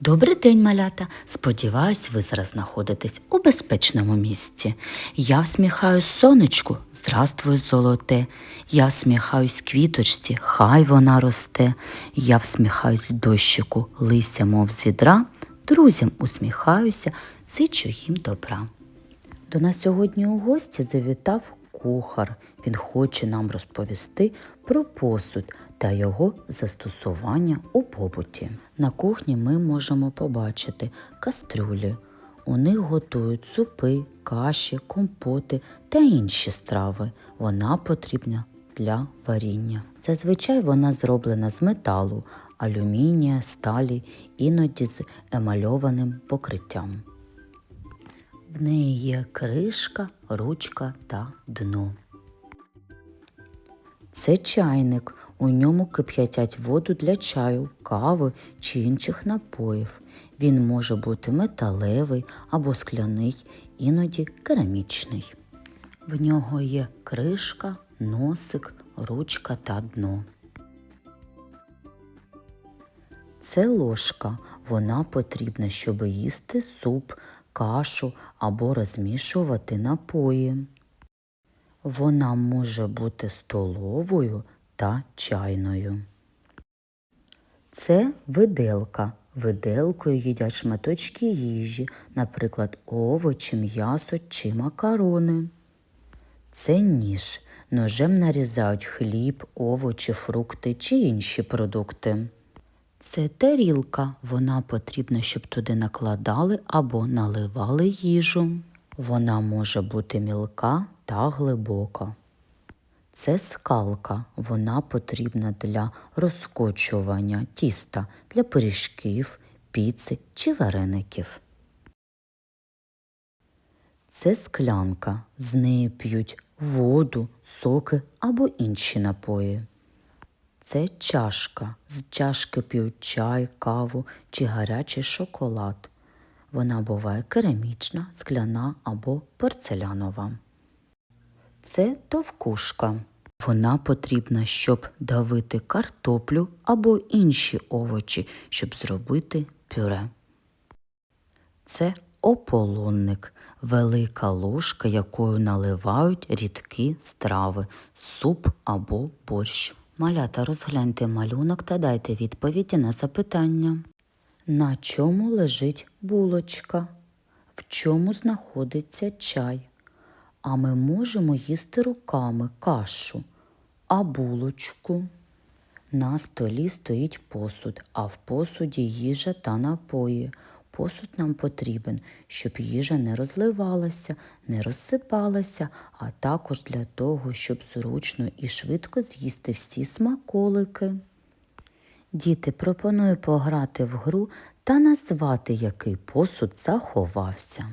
Добрий день, малята! Сподіваюсь, ви зараз знаходитесь у безпечному місці. Я сміхаюсь сонечку, здравствуй, золоте. Я сміхаюсь квіточці, хай вона росте. Я всміхаюсь дощику, листя, мов з відра. Друзям усміхаюся, зичу їм добра. До нас сьогодні у гості завітав кухар. Він хоче нам розповісти про посуд та його застосування у побуті. На кухні ми можемо побачити кастрюлі. У них готують супи, каші, компоти та інші страви. Вона потрібна для варіння. Зазвичай вона зроблена з металу, алюмінія, сталі, іноді з емальованим покриттям. В неї є кришка, ручка та дно. Це чайник. У ньому кип'ятять воду для чаю, кави чи інших напоїв. Він може бути металевий або скляний, іноді керамічний. В нього є кришка, носик, ручка та дно. Це ложка. Вона потрібна, щоб їсти суп, кашу або розмішувати напої. Вона може бути столовою та чайною. Це виделка. Виделкою їдять шматочки їжі, наприклад, овочі, м'ясо чи макарони. Це ніж. Ножем нарізають хліб, овочі, фрукти чи інші продукти. Це тарілка. Вона потрібна, щоб туди накладали або наливали їжу. Вона може бути мілка та глибока. Це скалка. Вона потрібна для розкочування тіста для пиріжків, піци чи вареників. Це склянка. З неї п'ють воду, соки або інші напої. Це чашка. З чашки п'ють чай, каву чи гарячий шоколад. Вона буває керамічна, скляна або порцелянова. Це товкушка. Вона потрібна, щоб давити картоплю або інші овочі, щоб зробити пюре. Це ополонник, велика ложка, якою наливають рідкі страви, суп або борщ. Малята, розгляньте малюнок та дайте відповіді на запитання. На чому лежить булочка? В чому знаходиться чай? А ми можемо їсти руками кашу, а булочку. На столі стоїть посуд, а в посуді їжа та напої. Посуд нам потрібен, щоб їжа не розливалася, не розсипалася, а також для того, щоб зручно і швидко з'їсти всі смаколики. Діти, пропоную пограти в гру та назвати, який посуд заховався.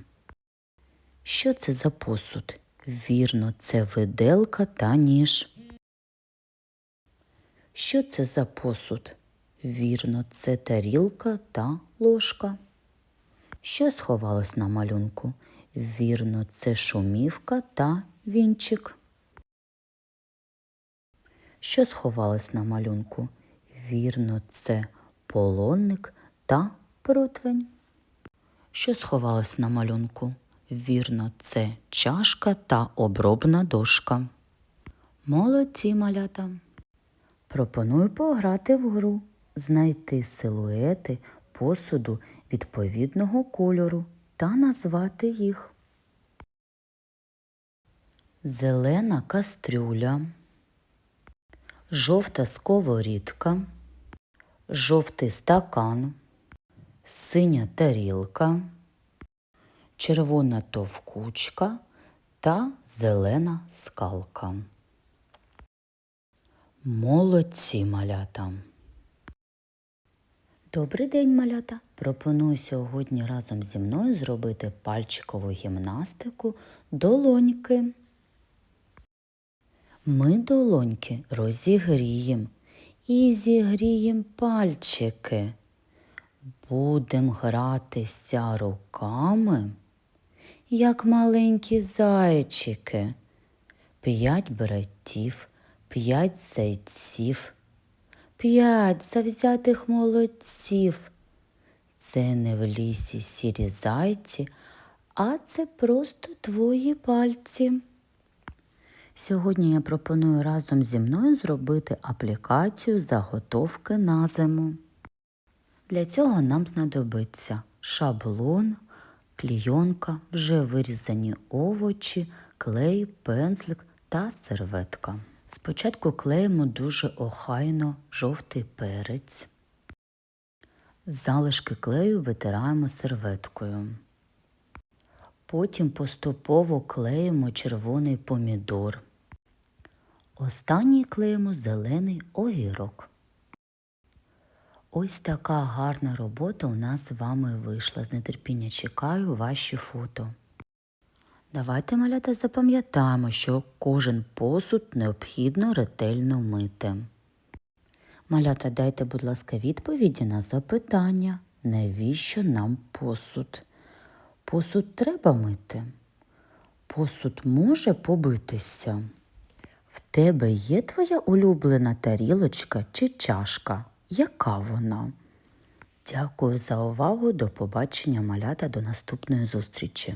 Що це за посуд? Вірно, це виделка та ніж. Що це за посуд? Вірно, це тарілка та ложка. Що сховалось на малюнку? Вірно, це шумівка та вінчик. Що сховалось на малюнку? Вірно, це полонник та противень. Що сховалось на малюнку? Вірно, це чашка та обробна дошка. Молодці малята. Пропоную пограти в гру, знайти силуети посуду відповідного кольору та назвати їх. Зелена кастрюля, жовта сковорідка, жовтий стакан, синя тарілка, червона товкучка та зелена скалка. Молодці малята. Добрий день, малята! Пропоную сьогодні разом зі мною зробити пальчикову гімнастику долоньки. Ми долоньки розігріємо і зігріємо пальчики. Будем гратися руками, як маленькі зайчики. П'ять братів, п'ять зайців, п'ять завзятих молодців. Це не в лісі сірі зайці, а це просто твої пальці. Сьогодні я пропоную разом зі мною зробити аплікацію заготовки на зиму. Для цього нам знадобиться шаблон, клійонка, вже вирізані овочі, клей, пензлик та серветка. Спочатку клеїмо дуже охайно жовтий перець. Залишки клею витираємо серветкою. Потім поступово клеїмо червоний помідор. Останній клеїмо зелений огірок. Ось така гарна робота у нас з вами вийшла. З нетерпіння чекаю ваші фото. Давайте, малята, запам'ятаємо, що кожен посуд необхідно ретельно мити. Малята, дайте, будь ласка, відповіді на запитання, навіщо нам посуд? Посуд треба мити? Посуд може побитися? В тебе є твоя улюблена тарілочка чи чашка? Яка вона? Дякую за увагу. До побачення, малята, до наступної зустрічі.